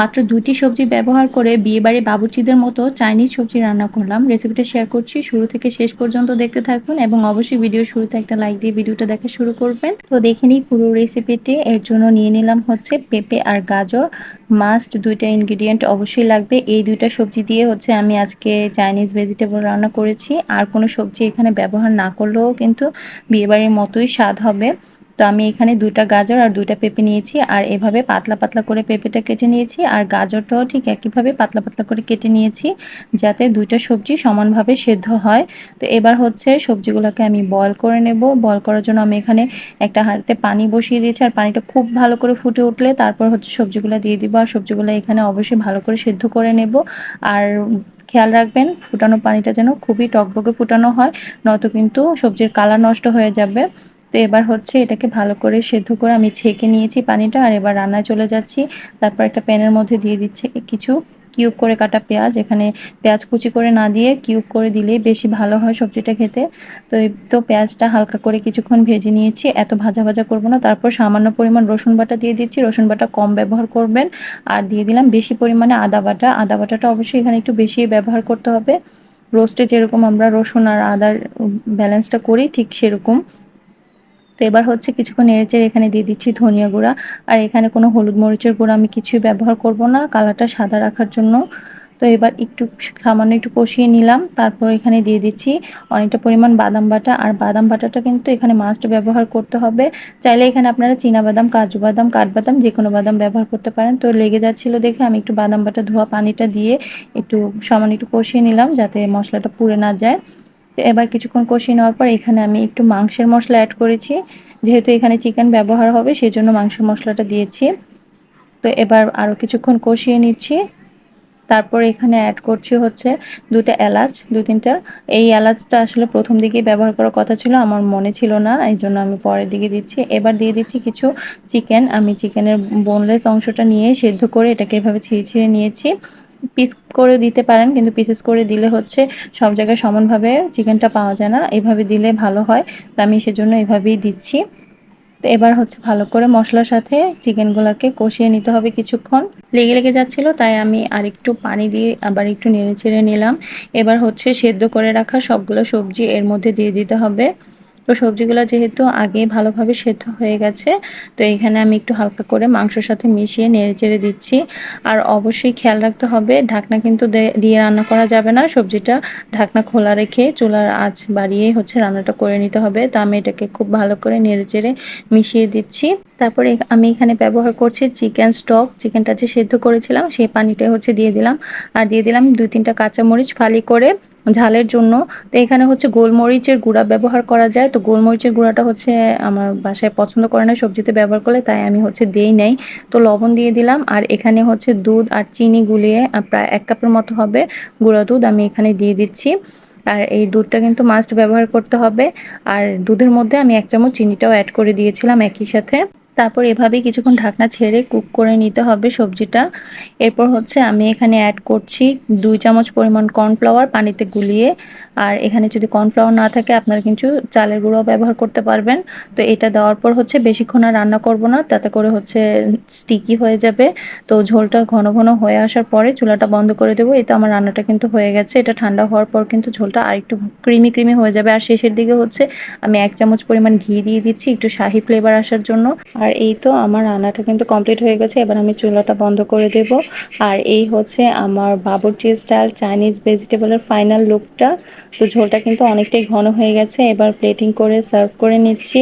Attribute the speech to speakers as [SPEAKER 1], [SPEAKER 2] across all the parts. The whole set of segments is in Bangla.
[SPEAKER 1] মাত্র দুটি সবজি ব্যবহার করে বিয়েবাড়ি বাবুর্চিদের মতো চাইনিজ সবজি রান্না করলাম। রেসিপিটা শেয়ার করছি। শুরু থেকে শেষ পর্যন্ত দেখতে থাকুন এবং অবশ্যই ভিডিও শুরুতে একটা লাইক দিয়ে ভিডিওটা দেখা শুরু করবেন। তো দেখে নিই পুরো রেসিপিটি এর জন্য নিয়ে নিলাম হচ্ছে পেঁপে আর গাজর। মাস্ট দুইটা ইনগ্রিডিয়েন্ট অবশ্যই লাগবে। এই দুইটা সবজি দিয়ে হচ্ছে আমি আজকে চাইনিজ ভেজিটেবল রান্না করেছি। আর কোনো সবজি এখানে ব্যবহার না করলেও কিন্তু বিয়েবাড়ির মতোই স্বাদ হবে। তো আমি এখানে দুইটা গাজর আর দুইটা পেঁপে নিয়েছি, আর এভাবে পাতলা পাতলা করে পেঁপেটা কেটে নিয়েছি, আর গাজরটাও ঠিক একইভাবে পাতলা পাতলা করে কেটে নিয়েছি যাতে দুইটা সবজি সমানভাবে সেদ্ধ হয়। তো এবার হচ্ছে সবজিগুলোকে আমি বয়ল করে নেব। বয়ল করার জন্য আমি এখানে একটা হাঁড়িতে পানি বসিয়ে দিয়েছি, আর পানিটা খুব ভালো করে ফুটে উঠলে তারপর হচ্ছে সবজিগুলো দিয়ে দিব, আর সবজিগুলো এখানে অবশ্যই ভালো করে সেদ্ধ করে নেব। আর খেয়াল রাখবেন, ফুটানো পানিটা যেন খুবই টকবকে ফুটানো হয়, নয়তো কিন্তু সবজির কালার নষ্ট হয়ে যাবে। তো এবার হচ্ছে এটাকে ভালো করে সেদ্ধ করে আমি ছেঁকে নিয়েছি পানিটা, আর এবার রান্নায় চলে যাচ্ছি। তারপর একটা প্যানের মধ্যে দিয়ে দিচ্ছে কিছু কিউব করে কাটা পেঁয়াজ। এখানে পেঁয়াজ কুচি করে না দিয়ে কিউব করে দিলেই বেশি ভালো হয় সবজিটা খেতে। তো এই তো পেঁয়াজটা হালকা করে কিছুক্ষণ ভেজে নিয়েছি, এত ভাজা ভাজা করব না। তারপর সামান্য পরিমাণ রসুন বাটা দিয়ে দিচ্ছি। রসুন বাটা কম ব্যবহার করবেন। আর দিয়ে দিলাম বেশি পরিমাণে আদা বাটা। আদা বাটাটা অবশ্যই এখানে একটু বেশি ব্যবহার করতে হবে। রোস্টে যেরকম আমরা রসুন আর আদার ব্যালেন্সটা করি, ঠিক সেরকম। তো এবার হচ্ছে কিছুক্ষণ নেড়েচেড়ে এখানে দিয়ে দিচ্ছি ধনিয়া গুঁড়া। আর এখানে কোনো হলুদ মরিচের গুঁড়া আমি কিছুই ব্যবহার করব না, কালারটা সাদা রাখার জন্য। তো এবার একটু সামান্য একটু কষিয়ে নিলাম, তারপর এখানে দিয়ে দিচ্ছি অনেকটা পরিমাণ বাদাম বাটা। আর বাদাম বাটাটা কিন্তু এখানে মাস্ট ব্যবহার করতে হবে। চাইলে এখানে আপনারা বাদাম, কাজু বাদাম কাঠবাদাম যে কোনো বাদাম ব্যবহার করতে পারেন। তো লেগে যাচ্ছিল দেখে আমি একটু বাদাম বাটা ধোয়া পানিটা দিয়ে একটু সামান্য একটু কষিয়ে নিলাম যাতে মশলাটা পুড়ে না যায়। এবার কিছুক্ষণ কষিয়ে নেওয়ার পর এখানে আমি একটু মাংসের মশলা অ্যাড করেছি। যেহেতু এখানে চিকেন ব্যবহার হবে সেই জন্য মাংসের মশলাটা দিয়েছি। তো এবার আরও কিছুক্ষণ কষিয়ে নিচ্ছি। তারপর এখানে অ্যাড করছি হচ্ছে দুটা এলাচ, দু তিনটা। এই এলাচটা আসলে প্রথম দিকেই ব্যবহার করার কথা ছিল, আমার মনে ছিল না, এই জন্য আমি পরের দিকে দিচ্ছি। এবার দিয়ে দিচ্ছি কিছু চিকেন আমি চিকেনের বোনলেস অংশটা নিয়ে সেদ্ধ করে এটাকে এভাবে ছিঁড়ে ছিঁড়ে নিয়েছি। পিস করে দিতে পারেন, কিন্তু পিসেস করে দিলে হচ্ছে সব জায়গায় সমানভাবে চিকেনটা পাওয়া যায় না। এভাবে দিলে ভালো হয়। তো আমি সেজন্য এভাবেই দিচ্ছি। তো এবার হচ্ছে ভালো করে মশলার সাথে চিকেনগুলোকে কষিয়ে নিতে হবে কিছুক্ষণ। লেগে লেগে যাচ্ছিল, তাই আমি আর একটু পানি দিয়ে আবার একটু নেড়ে চেড়ে নিলাম। এবার হচ্ছে সেদ্ধ করে রাখা সবগুলো সবজি এর মধ্যে দিয়ে দিতে হবে। তো সবজিগুলো যেহেতু আগে ভালোভাবে সেদ্ধ হয়ে গেছে, তো এখানে আমি একটু হালকা করে মাংসর সাথে মিশিয়ে নেড়ে চেড়ে দিচ্ছি। আর অবশ্যই খেয়াল রাখতে হবে, ঢাকনা কিন্তু দিয়ে রান্না করা যাবে না। সবজিটা ঢাকনা খোলা রেখে চুলার আঁচ বাড়িয়ে হচ্ছে রান্নাটা করে নিতে হবে। তো আমি এটাকে খুব ভালো করে নেড়ে চেড়ে মিশিয়ে দিচ্ছি। তারপরে আমি এখানে ব্যবহার করছি চিকেন স্টক। চিকেনটা যে সেদ্ধ করেছিলাম, সেই পানিটা হচ্ছে দিয়ে দিলাম। আর দিয়ে দিলাম দুই তিনটা কাঁচামরিচ ফালি করে ঝালের জন্য। তো এখানে হচ্ছে গোলমরিচের গুঁড়া ব্যবহার করা যায়। তো গোলমরিচের গুঁড়াটা হচ্ছে আমার বাসায় পছন্দ করে না, সবজিতে ব্যবহার করলে তাই আমি হচ্ছে দেই নাই। তো লবণ দিয়ে দিলাম, আর এখানে হচ্ছে দুধ আর চিনি গুলিয়ে প্রায় এক কাপের মতো হবে গুঁড়া দুধ আমি এখানে দিয়ে দিচ্ছি। আর এই দুধটা কিন্তু মাস্ট ব্যবহার করতে হবে। আর দুধের মধ্যে আমি এক চামচ চিনিটাও অ্যাড করে দিয়েছিলাম একই সাথে। তারপর এভাবে কিছুক্ষণ ঢাকনা ছেড়ে কুক করে নিতে হবে সবজিটা। এরপর হচ্ছে আমি এখানে অ্যাড করছি দুই চামচ পরিমাণ কর্নফ্লাওয়ার পানিতে গুলিয়ে। আর এখানে যদি কর্নফ্লাওয়ার না থাকে, আপনারা কিন্তু চালের গুঁড়ো ব্যবহার করতে পারবেন। তো এটা দেওয়ার পর হচ্ছে বেশিক্ষণ আর রান্না করব না, তাতে করে হচ্ছে স্টিকি হয়ে যাবে। তো ঝোলটা ঘন ঘন হয়ে আসার পরে চুলাটা বন্ধ করে দেবো। এই তো আমার রান্নাটা কিন্তু হয়ে গেছে। এটা ঠান্ডা হওয়ার পর কিন্তু ঝোলটা আর একটু ক্রিমি ক্রিমি হয়ে যাবে। আর শেষের দিকে হচ্ছে আমি এক চামচ পরিমাণ ঘি দিয়ে দিচ্ছি, একটু শাহি ফ্লেভার আসার জন্য। আর এই তো আমার রান্নাটা কিন্তু কমপ্লিট হয়ে গেছে। এবার আমি চুলাটা বন্ধ করে দেব। আর এই হচ্ছে আমার বাবুর্চি স্টাইল চাইনিজ ভেজিটেবলের ফাইনাল লুকটা তো ঝোলটা কিন্তু অনেকটাই ঘন হয়ে গেছে। এবার প্লেটিং করে সার্ভ করে নিচ্ছি।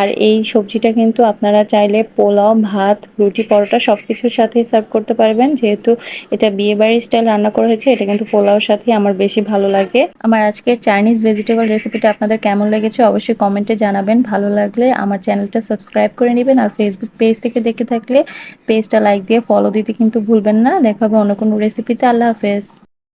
[SPEAKER 1] আর এই সবজিটা কিন্তু আপনারা চাইলে পোলাও, ভাত, রুটি, পরোটা সব কিছুর সাথেই সার্ভ করতে পারবেন। যেহেতু এটা বিয়েবাড়ির স্টাইল রান্না করা হয়েছে, এটা কিন্তু পোলাওর সাথেই আমার বেশি ভালো লাগে। আমার আজকের চাইনিজ ভেজিটেবল রেসিপিটা আপনাদের কেমন লেগেছে অবশ্যই কমেন্টে জানাবেন। ভালো লাগলে আমার চ্যানেলটা সাবস্ক্রাইব করে নেবেন আর ফেসবুক পেজ থেকে দেখে থাকলে পেজটা লাইক দিয়ে ফলো দিতে কিন্তু ভুলবেন না। দেখা হবে অন্য কোনো রেসিপিতে আল্লাহ হাফেজ।